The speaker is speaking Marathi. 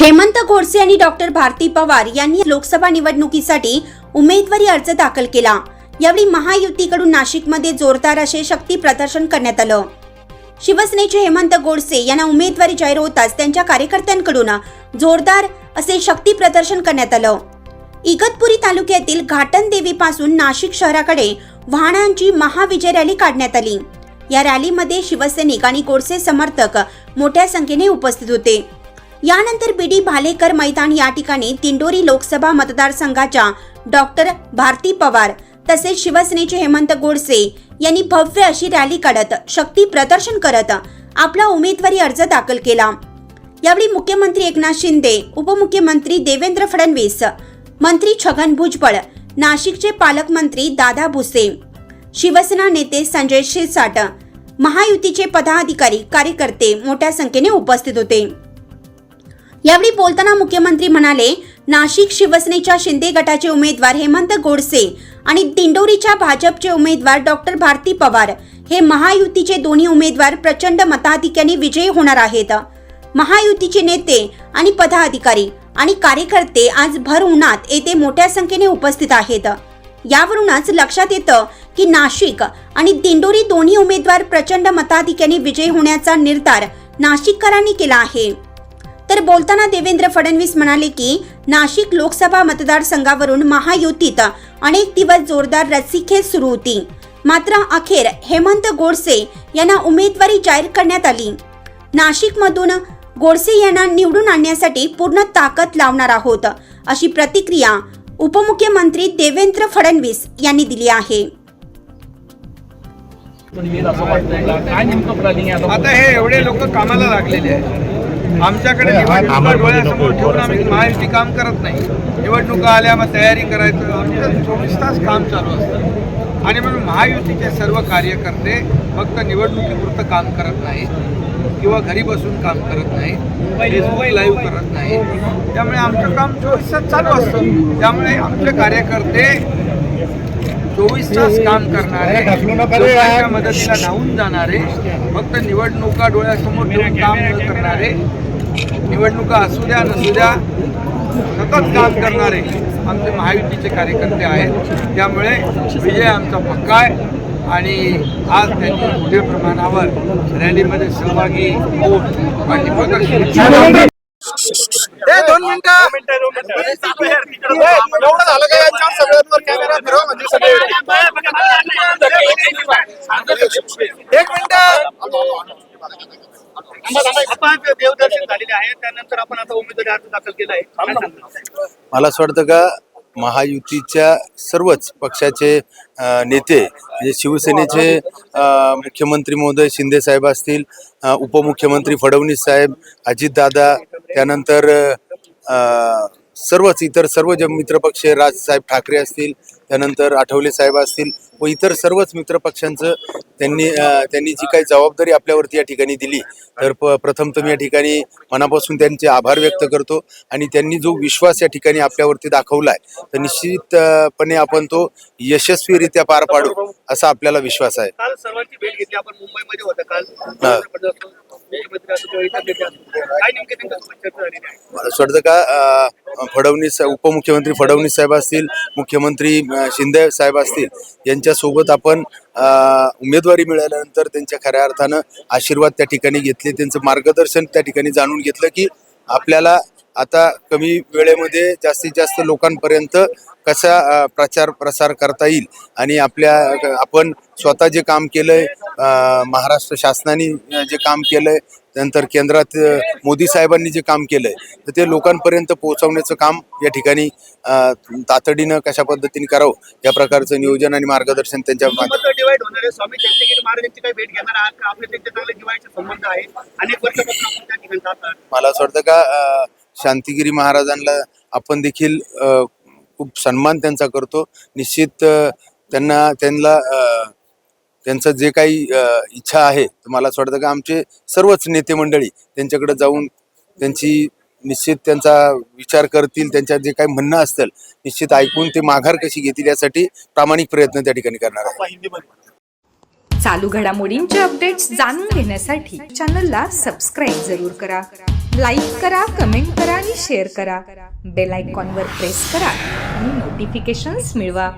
हेमंत गोडसे आणि डॉक्टर भारती पवार यांनी लोकसभा निवडणुकीसाठी उमेदवारी अर्ज दाखल केला. यावेळी महायुतीकडून नाशिकमध्ये जोरदार असे शक्ती प्रदर्शन करण्यात आलं. शिवसेनेचे हेमंत गोडसे यांना उमेदवारी जाहीर होताच त्यांच्या कार्यकर्त्यांकडून जोरदार असे शक्ती प्रदर्शन करण्यात आलं. इगतपुरी तालुक्यातील घाटनदेवी पासून नाशिक शहराकडे वाहनांची महाविजय रॅली काढण्यात आली. या रॅलीमध्ये शिवसैनिक आणि गोडसे समर्थक मोठ्या संख्येने उपस्थित होते. यानंतर बीडी भालेकर मैदान या ठिकाणी दिंडोरी लोकसभा मतदारसंघाच्या डॉक्टर भारती पवार तसेच शिवसेनेचे हेमंत गोडसे यांनी भव्य अशी रॅली काढत शक्ती प्रदर्शन करत आपला उमेदवारी अर्ज दाखल केला. यावेळी मुख्यमंत्री एकनाथ शिंदे उपमुख्यमंत्री देवेंद्र फडणवीस मंत्री छगन भुजबळ नाशिकचे पालकमंत्री दादा भुसे शिवसेना नेते संजय शिरसाट महायुतीचे पदाधिकारी कार्यकर्ते मोठ्या संख्येने उपस्थित होते. यावेळी बोलताना मुख्यमंत्री म्हणाले नाशिक शिवसेनेच्या शिंदे गटाचे उमेदवार हेमंत गोडसे आणि दिंडोरीच्या भाजपचे उमेदवार डॉक्टर भारती पवार हे महायुतीचे दोन्ही उमेदवार प्रचंड मताधिक्याने विजयी होणार आहेत. महायुतीचे नेते आणि पदाधिकारी आणि कार्यकर्ते आज भर उन्हात येथे मोठ्या संख्येने उपस्थित आहेत. यावरूनच लक्षात येतं की नाशिक आणि दिंडोरी दोन्ही उमेदवार प्रचंड मताधिक्याने विजयी होण्याचा निर्धार नाशिककरांनी केला आहे. तर बोलताना देवेंद्र फडणवीस म्हणाले की नाशिक लोकसभा मतदारसंघावरून महायुतीत अनेक दिवस जोरदार रस्सीखेच सुरू होती. मात्र अखेर हेमंत गोडसे यांना उमेदवारी जाहीर करण्यात आली. नाशिकमधून गोडसे यांना निवडून आणण्यासाठी पूर्ण ताकद लावणार आहोत अशी प्रतिक्रिया उपमुख्यमंत्री देवेंद्र फडणवीस यांनी दिली आहे. आता हे एवढे लोक कामाला लागलेले आहेत. आमच्याकडे निवडणुका डोळ्यासमोर ठेवून आम्ही महायुती काम करत नाही. निवडणुका आल्या मग तयारी करायचं. आमचं चोवीस तास काम चालू असतं. आणि म्हणून महायुतीचे सर्व कार्यकर्ते फक्त निवडणुकीपुरतं काम करत नाहीत किंवा घरी बसून काम करत नाही फेसबुक लाईव्ह करत नाही त्यामुळे आमचं काम चोवीस तास चालू असतं. त्यामुळे आमचे कार्यकर्ते चोवीस तास काम करणारे लोकांच्या मदतीला धावून जाणारे फक्त निवडणुका डोळ्यासमोर ठेवून काम करणारे निवडणुका असू द्या नसू द्या सतत काम करणारे आमचे महायुतीचे कार्यकर्ते आहेत त्यामुळे विजय आमचा पक्का आहे आणि आज त्यांनी मोठ्या प्रमाणावर रॅलीमध्ये सहभागी होऊन पाठिंबा दोन मिनिटं एवढं झालं यांच्यावर सगळ्यांवर कॅमेरा फिरव म्हणजे सगळे एक मिनिट देवदर्शन झालेले आहे. त्यानंतर आपण आता उमेदवारी अर्ज दाखल केला आहे. काय सांगता? मला असं वाटतं का महायुतीच्या सर्वच पक्षाचे नेते म्हणजे शिवसेनेचे मुख्यमंत्री महोदय शिंदे साहेब असतील उपमुख्यमंत्री फडणवीस साहेब अजितदादा त्यानंतर अ, सर्वच इतर सर्व जे मित्रपक्ष राजसाहेब ठाकरे असतील त्यानंतर आठवले साहेब असतील व इतर सर्वच मित्रपक्षांचं त्यांनी त्यांनी जी काही जबाबदारी आपल्यावरती या ठिकाणी दिली तर प प्रथम तर मी या ठिकाणी मनापासून त्यांचे आभार व्यक्त करतो आणि त्यांनी जो विश्वास या ठिकाणी आपल्यावरती दाखवला आहे तर निश्चितपणे आपण तो यशस्वीरित्या पार पाडू असा आपल्याला विश्वास आहे. मला असं वाटतं का फडणवीस उपमुख्यमंत्री फडणवीस साहेब असतील मुख्यमंत्री शिंदे साहेब असतील यांच्यासोबत आपण उमेदवारी मिळाल्यानंतर त्यांच्या खऱ्या अर्थानं आशीर्वाद त्या ठिकाणी घेतले त्यांचं मार्गदर्शन त्या ठिकाणी जाणून घेतलं की आपल्याला आता कमी वेळेमध्ये जास्तीत जास्त लोकांपर्यंत कसा प्रचार प्रसार करता येईल आणि आपल्या आपण स्वतः जे काम केलंय महाराष्ट्र शासनाने जे काम केलंय नंतर केंद्रात मोदी साहेबांनी जे काम केलंय तर ते लोकांपर्यंत पोहोचवण्याचं काम या ठिकाणी तातडीनं कशा पद्धतीने करावं या प्रकारचं नियोजन आणि मार्गदर्शन त्यांच्या मला असं वाटतं का शांतिगिरी महाराजांना आपण देखील खूप सन्मान त्यांचा करतो. निश्चित त्यांना त्यांना त्यांचं जे काही इच्छा आहे मला असं वाटतं का आमचे सर्वच नेते मंडळी त्यांच्याकडे जाऊन त्यांची निश्चित त्यांचा विचार करतील त्यांच्या जे काही म्हणणं असतील निश्चित ऐकून ते माघार कशी घेतील यासाठी प्रामाणिक प्रयत्न त्या ठिकाणी करणार आहे. चालू घडामोडींचे अपडेट्स जाणून घेण्यासाठी चॅनलला सबस्क्राईब जरूर करा. लाईक करा कमेंट करा आणि शेअर करा. बेल आयकॉनवर प्रेस करा आणि नोटिफिकेशन्स मिळवा.